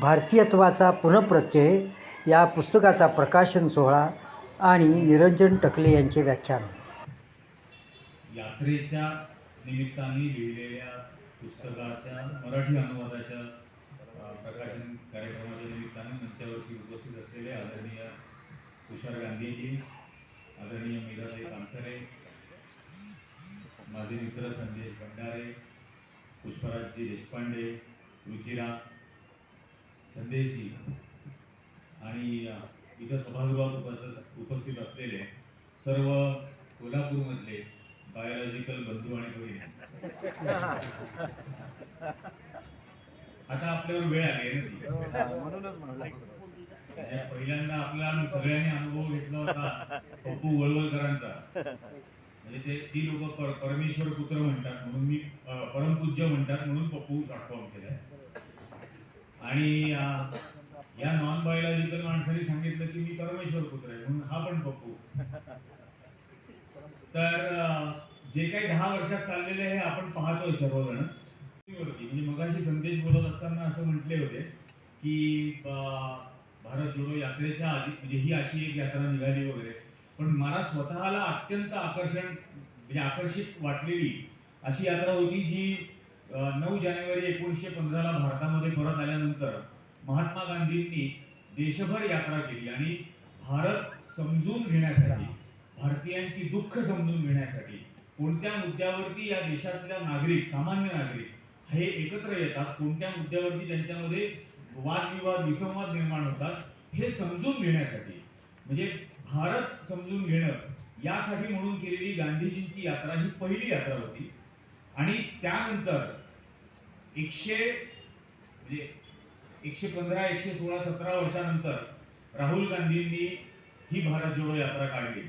भारतीयत्वाचा पुनप्रत्यय या पुस्तकाचा प्रकाशन सोहळा आणि निरंजन टकले यांचे व्याख्यान. यात्रेच्या निमित्ताने लिहिलेल्या पुस्तकाच्या मराठी अनुवादाच्या प्रकाशन कार्यक्रमाच्या निमित्ताने मंचावरती उपस्थित असलेले आदरणीय तुषार गांधीजी आदरणीय मीराबाई कांसरे माझे मित्र संदेश भंडारे पुष्पराजजी देशपांडे रुचिरा संदेशजी. आणि इथं सभागृहात उपस्थित उपस्थित असलेले सर्व कोल्हापूरमधले बायोलॉजिकल बंधू आणि भगिनी. आता आपल्यावर वेळ आली ती. म्हणजे पहिल्यांदा आपला सगळ्यांनी अनुभव घेतला होता पप्पू वळवळकरांचा म्हणजे ते ती लोक परमेश्वर पुत्र म्हणतात म्हणून मी परमपूज्य म्हणतात म्हणून पप्पू फॉर्म केलाय. आणि या नॉन बायोलॉजिकल माणसाने सांगितलं की मी परमेश्वर पुत्र आहे म्हणून हा पण पप्पू तर जे काही दहा वर्षात चाललेले आहे आपण पाहतोय सर्वजण. वरती म्हणजे मगाशी संदेश बोलत असताना असं म्हटले होते की भारत जोडो यात्रेच्या आधी म्हणजे ही अशी एक यात्रा निघाली वगैरे. पण मला स्वतःला अत्यंत आकर्षण म्हणजे आकर्षित वाटलेली अशी यात्रा होती जी नऊ जानेवारी एकोणीसशे पंधराला भारतामध्ये परत आल्यानंतर महात्मा गांधींनी देशभर यात्रा केली आणि भारत समजून घेण्यासाठी भारतीयांची दुःख समजून घेण्यासाठी कोणत्या मुद्द्यावरती या देशातल्या नागरिक सामान्य नागरिक हे एकत्र येतात कोणत्या मुद्द्यावरती त्यांच्यामध्ये वादविवाद विसंवाद निर्माण होतात हे समजून घेण्यासाठी. म्हणजे भारत समजून घेणं यासाठी म्हणून केलेली गांधीजींची यात्रा ही पहिली यात्रा होती. आणि त्यानंतर एकशे म्हणजे एकशे पंधरा एकशे सोळा सतरा वर्षानंतर राहुल गांधींनी ही भारत जोडो यात्रा काढली.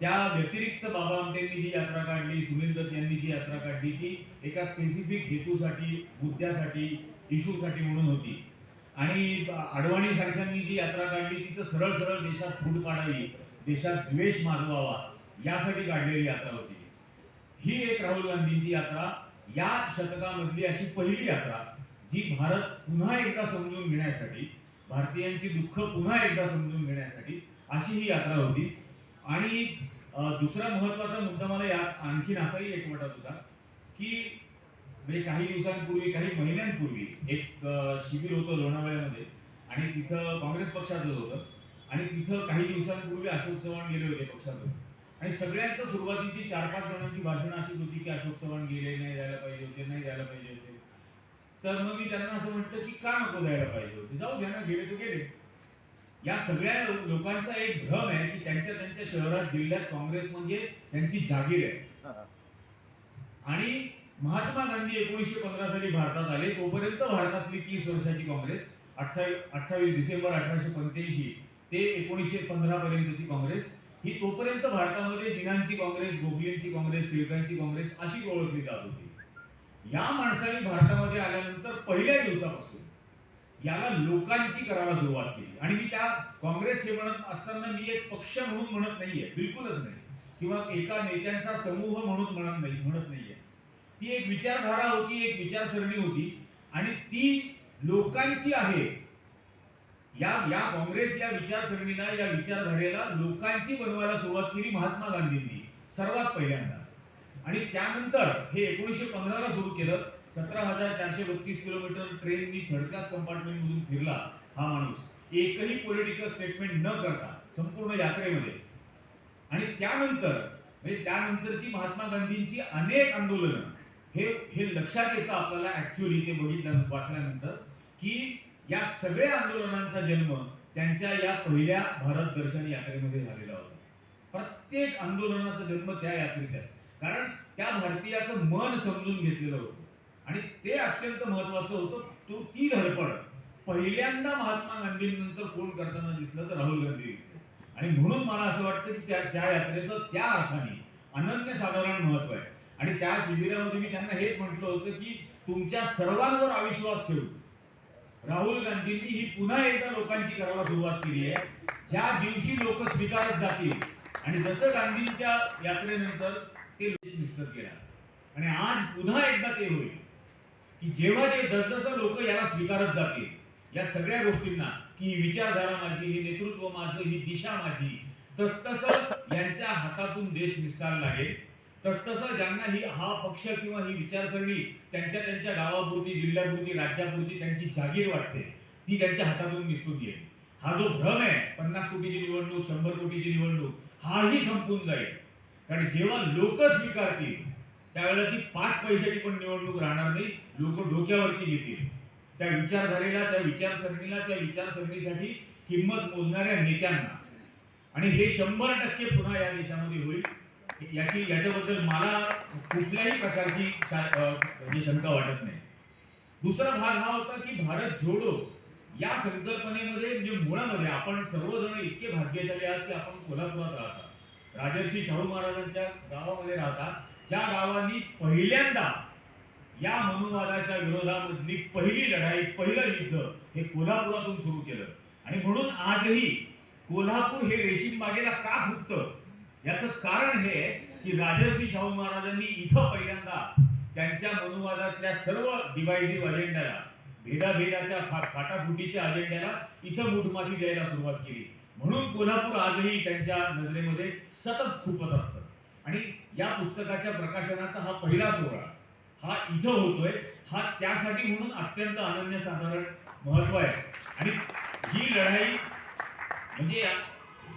त्या व्यतिरिक्त बाबा आमटेंनी जी यात्रा काढली सुनील दत्त यांनी जी यात्रा काढली ती एका स्पेसिफिक हेतूसाठी मुद्द्यासाठी इश्यूसाठी म्हणून होती. आणि अडवाणी सारख्यांनी जी यात्रा काढली ती तर सरळ सरळ देशात फूट पाडावी देशात द्वेष माजवावा यासाठी काढलेली यात्रा होती. ही एक राहुल गांधींची यात्रा या शतकामधली अशी पहिली यात्रा जी भारत पुन्हा एकदा समजून घेण्यासाठी भारतीयांची दुःख पुन्हा एकदा समजून घेण्यासाठी अशी ही यात्रा होती. आणि दुसरा महत्त्वाचा मुद्दा मला यात आणखीन असाही एक वाटत होता की म्हणजे काही दिवसांपूर्वी काही महिन्यांपूर्वी एक शिबिर होतं लोणावळ्यामध्ये आणि तिथं काँग्रेस पक्षाचं होतं. आणि तिथं काही दिवसांपूर्वी अशोक चव्हाण गेले होते पक्षातून. आणि सगळ्यांच्या सुरुवातीची चार पाच जणांची भाषणं अशी होती की अशोक चव्हाण गेले नाही जायला पाहिजे होते नाही जायला पाहिजे होते. तर मग मी त्यांना असं म्हटलं की का नको द्यायला पाहिजे होते? जाऊ द्या ना गेले तर गेले. या सगळ्या लोकांचा एक भ्रम आहे की त्यांच्या त्यांच्या शहरात जिल्ह्यात काँग्रेस म्हणजे त्यांची जागीर आहे. आणि महात्मा गांधी एकोणीसशे पंधरा साली भारतात आले. तोपर्यंत भारतातली तीस वर्षाची काँग्रेस अठ्ठावीस अठ्ठावीस डिसेंबर अठराशे पंच्याऐंशी ते एकोणीसशे पंधरा पर्यंतची काँग्रेस ही तोपर्यंत भारतामध्ये जिनांची काँग्रेस गोखलेंची काँग्रेस टिळकांची काँग्रेस अशी ओळखली जात होती. या माणसाने भारतामध्ये आल्यानंतर पहिल्या दिवसापासून याला लोकांची करायला सुरुवात केली. आणि मी त्या काँग्रेस हे म्हणत असताना मी एक पक्ष म्हणून म्हणत नाहीये बिलकुलच नाही. किंवा एका नेत्यांचा समूह म्हणून म्हणत नाही म्हणत नाहीये. ती एक विचारधारा होती एक विचारसरणी होती. आणि ती लोकांची आहे या या काँग्रेस या विचारसरणीला या विचारधारेला लोकांची बनवायला सुरुवात केली महात्मा गांधींनी सर्वात पहिल्यांदा. आणि त्यानंतर हे एकोणीसशे पंधराला सुरू केलं सतरा हजार चारशे बत्तीस किलोमीटर ट्रेननी थर्ड क्लास कंपार्टमेंट मधून फिरला हा माणूस. एकही पॉलिटिकल स्टेटमेंट न करता संपूर्ण यात्रेमध्ये. आणि त्यानंतर म्हणजे त्यानंतरची महात्मा गांधींची अनेक आंदोलनं हे हे लक्षात येतं आपल्याला ऍक्च्युअली ते बघितल्या वाचल्यानंतर की या सगळ्या आंदोलनांचा जन्म त्यांच्या या पहिल्या भारत दर्शन यात्रेमध्ये झालेला होता. प्रत्येक आंदोलनाचा जन्म त्या यात्रेत आहे कारण त्या भारतीयाचं मन समजून घेतलेलं होतं. आणि ते अत्यंत महत्वाचं होतं. तो ती धडपड. पहिल्यांदा महात्मा गांधींनंतर कोण करताना दिसलं तर राहुल गांधी दिसले. आणि म्हणून मला असं वाटतं की त्या त्या यात्रेचं त्या अर्थाने अनन्यसाधारण महत्त्व आहे. आणि त्या शिबिरामध्ये मी त्यांना हेच म्हटलं होतं की तुमच्या सर्वांवर अविश्वास ठेवू. राहुल गांधींनी ही पुन्हा एकदा लोकांची करायला सुरुवात केली आहे. ज्या दिवशी लोक स्वीकारत जातील आणि जसं गांधींच्या यात्रेनंतर ते निश्चित केला. आणि आज पुन्हा एकदा ते होईल. की जेव्हा जे जसजसं लोक याला स्वीकारत जातील या सगळ्या गोष्टींना की ही विचारधारा माझी हे नेतृत्व माझं ही दिशा माझी तसतसं यांच्या हातातून देश निसटायला लागेल तसतसं ज्यांना ही हा पक्ष किंवा ही विचारसरणी त्यांच्या त्यांच्या गावापुरती जिल्ह्यापुरती राज्यापुरती त्यांची जागीर वाटते ती त्यांच्या हातातून निसटून येईल. हा जो भ्रम आहे पन्नास कोटीची निवडणूक शंभर कोटीची निवडणूक हाही संपून जाईल. कारण जेव्हा लोक स्वीकारतील त्यावेळेला ती पाच पैशाची पण निवडणूक राहणार नाही लोक डोक्यावरती घेतील. त्या विचारधारेला त्या विचारसरणीला त्या विचारसरणीसाठी किंमत मोजणाऱ्या नेत्यांना. आणि हे शंभर टक्के पुन्हा या देशामध्ये होईल. याची याच्याबद्दल मला कुठल्याही प्रकारची म्हणजे शंका वाटत नाही. दुसरा भाग हा होता की भारत जोडो. या संकल्पनेमध्ये म्हणजे मुळामध्ये आपण सर्वजण इतके भाग्यशाली आहात की आपण कोल्हापुरात राहतात राजर्षी शाहू महाराजांच्या गावामध्ये राहतात ज्या गावांनी पहिल्यांदा या मनुवादाच्या विरोधामधली पहिली लढाई पहिलं युद्ध हे कोल्हापुरातून सुरू केलं. आणि म्हणून आजही कोल्हापूर हे रेशीम बागेला का फुटतं? याचं कारण हे की राजर्षी शाहू महाराजांनी इथं पहिल्यांदा त्यांच्या मनुवादातल्या सर्व डिवायझिव्ह अजेंड्याला भेदाभेदाच्या फा- फाटाफुटीच्या अजेंड्याला इथं मुठमाती द्यायला सुरुवात केली. म्हणून कोल्हापूर आजही त्यांच्या नजरेमध्ये सतत खुपत असतं. आणि या पुस्तकाच्या प्रकाशनाचा हा पहिला सोहळा हा इथं होतोय हा त्यासाठी म्हणून अत्यंत अनन्यसाधारण महत्त्व आहे. आणि ही लढाई म्हणजे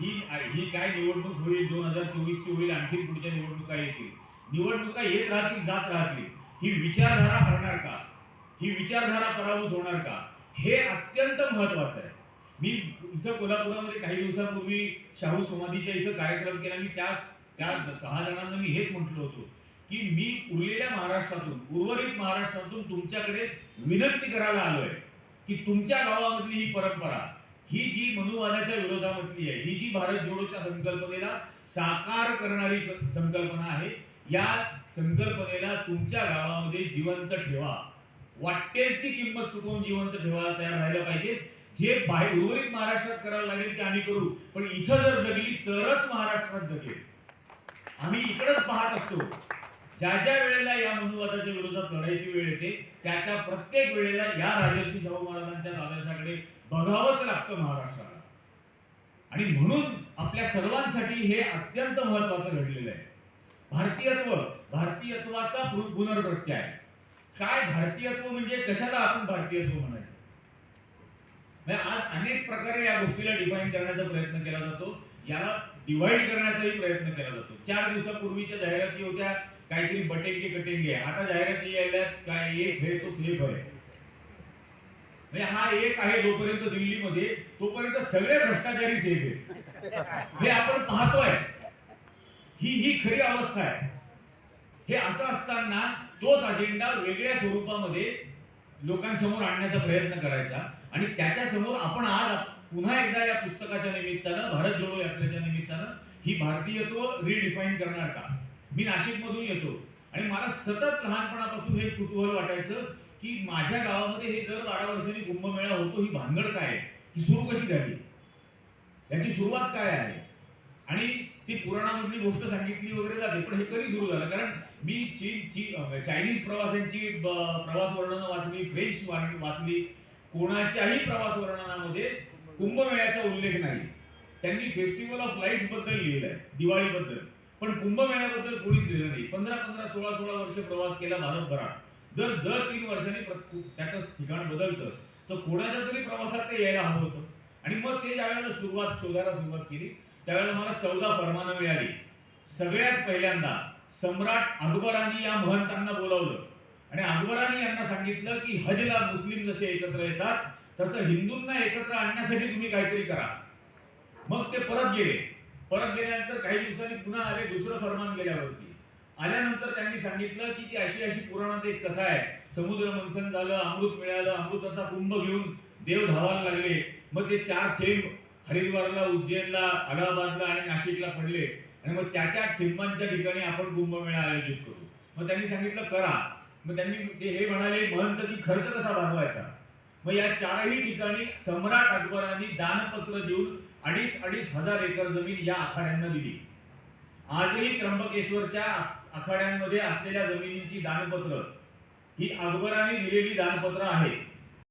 ही ही काय निवडणूक होईल? दोन हजार चोवीसची होईल आणखी पुढच्या निवडणुका येतील. निवडणुका येत राहतील जात राहतील. ही विचारधारा हरणार का? ही विचारधारा पराभूत होणार का? हे अत्यंत महत्वाचं आहे. मी इथं कोल्हापुरामध्ये काही दिवसापूर्वी शाहू समाधीच्या इथं कार्यक्रम केला. मी त्यास त्या दहा जणांना मी हेच म्हटलं होतो की मी उरलेल्या महाराष्ट्रातून उर्वरित महाराष्ट्रातून तुमच्याकडे विनंती करायला आलोय की तुमच्या गावामधली ही परंपरा ही जी मनुवादाच्या विरोधामधली आहे ही जी भारत जोडोच्या संकल्पनेला साकार करणारी संकल्पना आहे या संकल्पनेला तुमच्या गावामध्ये जिवंत ठेवा. वाटेल ती किंमत चुकवून जिवंत ठेवायला तयार राहायला पाहिजे. जे बाहेर उर्वरित महाराष्ट्रात करायला लागेल ते आम्ही करू. पण इथं जर जगली तरच महाराष्ट्रात जगेल. आम्ही इकडंच पाहत असतो. ज्या ज्या वेळेला या मनुवादाच्या विरोधात लढायची वेळ येते त्या त्या प्रत्येक वेळेला या राजर्षी शाहू महाराजांच्या बघावंच लागतं महाराष्ट्राला. आणि म्हणून आपल्या सर्वांसाठी हे अत्यंत महत्वाचं घडलेलं आहे. भारतीयत्व भारतीयत्वाचा पुनर्प्रत्यय आहे. काय भारतीयत्व म्हणजे कशाला आपण भारतीयत्व म्हणायचं? म्हणजे आज अनेक प्रकारे या गोष्टीला डिफाईन करण्याचा प्रयत्न केला जातो. याला डिवाइड करण्याचाही प्रयत्न केला जातो. चार दिवसापूर्वीच्या जाहिराती होत्या. काहीतरी बटेंगे कटेंगे आता जाहिराती यायला काय एक हे तो सेफ आहे. म्हणजे हा एक आहे जोपर्यंत दिल्लीमध्ये तोपर्यंत सगळे भ्रष्टाचारी सेफ आहे हे आपण पाहतोय. ही ही खरी अवस्था आहे. हे असं असताना तोच अजेंडा वेगळ्या स्वरूपामध्ये लोकांसमोर आणण्याचा प्रयत्न करायचा. आणि त्याच्यासमोर आपण आज पुन्हा एकदा या पुस्तकाच्या निमित्तानं भारत जोडो यात्रेच्या निमित्तानं ही भारतीयत्व रिडिफाईन करणार का? मी नाशिक मधून येतो. आणि मला सतत लहानपणापासून हे कुतूहल वाटायचं की माझ्या गावामध्ये हे दर बारा वर्षांनी कुंभमेळा होतो ही भानगड काय आहे? ही सुरू कशी झाली? याची सुरुवात काय आहे? आणि ती पुराणामधली गोष्ट सांगितली वगैरे जाते पण हे कधी सुरू झालं? कारण मी चीन ची चायनीज प्रवाशांची प्रवास वर्णनं वाचली फ्रेंच वाचली. कोणाच्याही प्रवास वर्णनामध्ये कुंभमेळ्याचा उल्लेख नाही. त्यांनी फेस्टिवल ऑफ लाईट्सबद्दल लिहिलंय दिवाळीबद्दल. पण कुंभमेळ्याबद्दल कोणीच लिहिलं नाही. पंधरा पंधरा सोळा सोळा वर्ष प्रवास केला भारतभरात. जर दर तीन वर्षांनी त्याचं ठिकाण बदलतं तर कोणाच्या तरी प्रवासात ते यायला हवं होतं. आणि मग ते ज्यावेळेला सुरुवात शोधायला सुरुवात केली त्यावेळेला मला चौदा फरमानं मिळाली. सगळ्यात पहिल्यांदा सम्राट अकबरांनी या महंतांना बोलावलं. आणि अकबरांनी यांना सांगितलं की हजला मुस्लिम जसे एकत्र येतात तसं हिंदूंना एकत्र आणण्यासाठी तुम्ही काहीतरी करा. मग ते परत गेले. परत गेल्यानंतर काही दिवसांनी पुन्हा आले दुसरं फरमान गेल्यावरती. आल्यानंतर त्यांनी सांगितलं की ती अशी अशी पुराणात एक कथा आहे. समुद्र मंथन झालं अमृत मिळालं अमृताचा कुंभ घेऊन देव धावायला लागले. मग ते चार थेंब हरिद्वारला उज्जैनला अलाहाबादला आणि नाशिकला पडले. आणि मग त्या त्या थेंबांच्या ठिकाणी आपण कुंभमेळा आयोजित करू. मग त्यांनी सांगितलं करा. मग त्यांनी ते हे म्हणाले महंत की खर्च कसा भागवायचा मग या चारही ठिकाणी सम्राट अकबरांनी दानपत्र देऊन अडीच अडीच हजार एकर जमीन या आखाड्यांना दिली. आजही त्र्यंबकेश्वरच्या आखाड्यांमध्ये असलेल्या जमिनींची दानपत्र. ही अकबराने दिलेली दानपत्र आहेत